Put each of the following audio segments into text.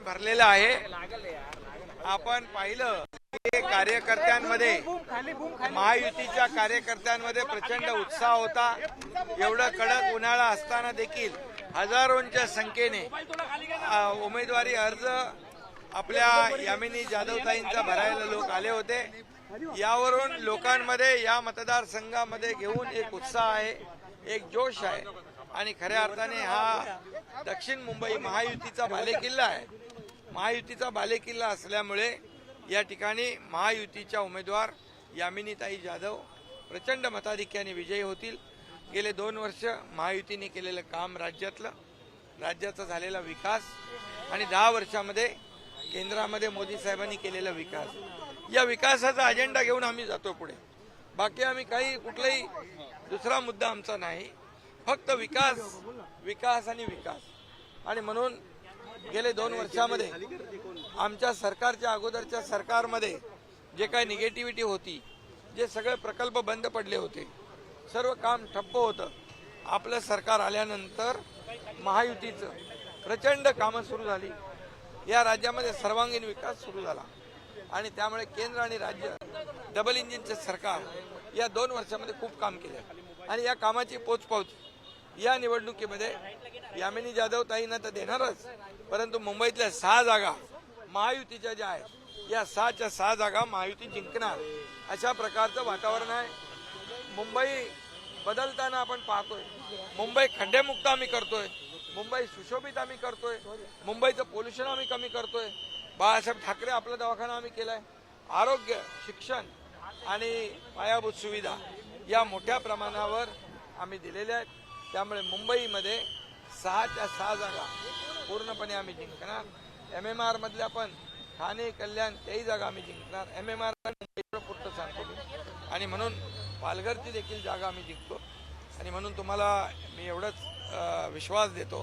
मैदान भरलेलं आहे. आपण पाहिलं की कार्यकर्त्यांमध्ये महायुतीच्या कार्यकर्त्यांमध्ये प्रचंड उत्साह होता. एवढं कडक उन्हाळा असताना देखील हजारोंच्या संख्येने उमेदवारी अर्ज आपल्या यामिनी जाधवताईंचा भरायला लोक आले होते. यावरून लोकांमध्ये या मतदारसंघामध्ये घेऊन एक उत्साह आहे एक जोश आहे. आणि खऱ्या अर्थाने हा दक्षिण मुंबई महायुतीचा बालेकिल्ला आहे. महायुतीचा बालेकिल्ला असल्यामुळे या ठिकाणी महायुतीच्या उमेदवार यामिनीताई जाधव प्रचंड मताधिक्याने विजयी होतील. गेले दोन वर्ष महायुतीने केलेलं काम राज्यातलं राज्याचा झालेला विकास आणि दहा वर्षामध्ये केंद्रामध्ये मोदी साहेबांनी केलेला विकास. या विकासाचा अजेंडा घेऊन आम्ही जातो पुढे. बाकी आम्ही काही कुठलाही दुसरा मुद्दा आमचा नाही. फक्त विकास विकास आणि विकास. आणि म्हणून गेले दोन वर्षामध्ये आमच्या सरकारच्या अगोदरच्या सरकारमध्ये जे काही निगेटिव्हिटी होती जे सगळे प्रकल्प बंद पडले होते सर्व काम ठप्प होतं. आपलं सरकार आल्यानंतर महायुतीचं प्रचंड कामं सुरू झाली. या राज्यामध्ये सर्वांगीण विकास सुरू झाला. आणि त्यामुळे केंद्र आणि राज्य डबल इंजिनचे सरकार या दोन वर्षामध्ये खूप काम केलं. आणि या कामाची पोचपावती या निवडणुकीमध्ये यामिनी जाधव ताईंना तर देणारच. परंतु मुंबईतल्या सहा जागा महायुतीच्या ज्या आहेत या सहाच्या सहा जागा महायुती जिंकणार अशा प्रकारचं वातावरण आहे. मुंबई बदलताना आपण पाहतोय. मुंबई खड्डेमुक्त आम्ही करतोय. मुंबई सुशोभित आम्ही करतोय. मुंबईचं पोल्युशन आम्ही कमी करतोय. बाळासाहेब ठाकरे आपला दवाखाना आम्ही केलाय. आरोग्य शिक्षण आणि पायाभूत सुविधा या मोठ्या प्रमाणावर आम्ही दिलेल्या आहेत. त्यामुळे मुंबईमध्ये सहाच्या सहा जागा पूर्णपणे आम्ही जिंकणार. एम एम आरमधल्या पण ठाणे कल्याण त्याही जागा आम्ही जिंकणार. एम एम आर पुरतं सांगतो मी. आणि म्हणून पालघरची देखील जागा आम्ही जिंकतो. आणि म्हणून तुम्हाला मी एवढंच विश्वास देतो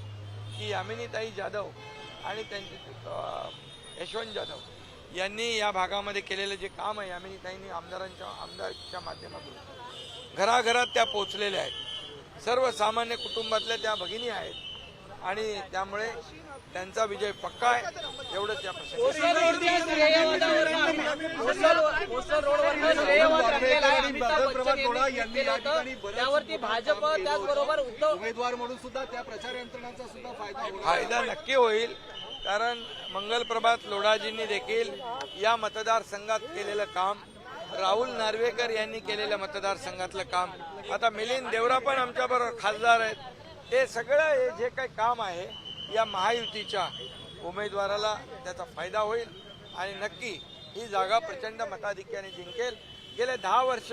की यामिनीताई जाधव आणि त्यांचे यशवंत जाधव यांनी या भागामध्ये केलेलं जे काम आहे यामिनीताईंनी आमदारांच्या आमदारच्या माध्यमातून घराघरात त्या पोचलेल्या आहेत. सर्वसामान्य कुटुंबातल्या त्या भगिनी आहेत. आणि त्यामुळे त्यांचा विजय पक्का आहे. एवढंच या त्यावरती भाजप त्याचबरोबर उद्धव उमेदवार म्हणून सुद्धा त्या प्रचार यंत्रणांचा सुद्धा फायदा फायदा नक्की होईल. कारण मंगलप्रभात लोढाजींनी देखील या मतदारसंघात केलेलं काम राहुल नार्वेकर यांनी केलेल्या मतदारसंघातलं काम. आता मिलिंद देवरा पण आमच्याबरोबर खासदार आहेत. ते सगळं हे जे काही काम आहे या महायुतीच्या उमेदवाराला त्याचा फायदा होईल आणि नक्की ही जागा प्रचंड मताधिक्याने जिंकेल. गेले दहा वर्ष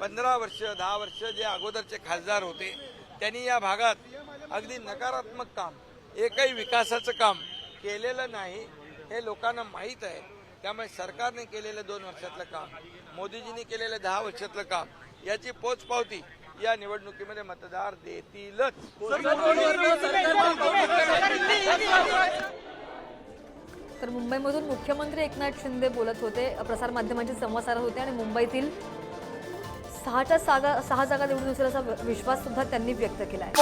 पंधरा वर्ष दहा वर्ष जे अगोदरचे खासदार होते त्यांनी या भागात अगदी नकारात्मक काम एकही विकासाचं काम केलेलं नाही हे लोकांना माहीत आहे. त्यामुळे सरकारने केलेलं दोन वर्षातलं काम मोदीजींनी केलेलं दहा वर्षातलं काम याची पोचपावती या निवडणुकीमध्ये मतदार देतीलच. तर मुंबईमधून मुख्यमंत्री एकनाथ शिंदे बोलत होते. प्रसारमाध्यमांशी संवाद साधत होते आणि मुंबईतील सहाच्या सागा सहा जागा निवडून येतील असा विश्वास सुद्धा त्यांनी व्यक्त केला आहे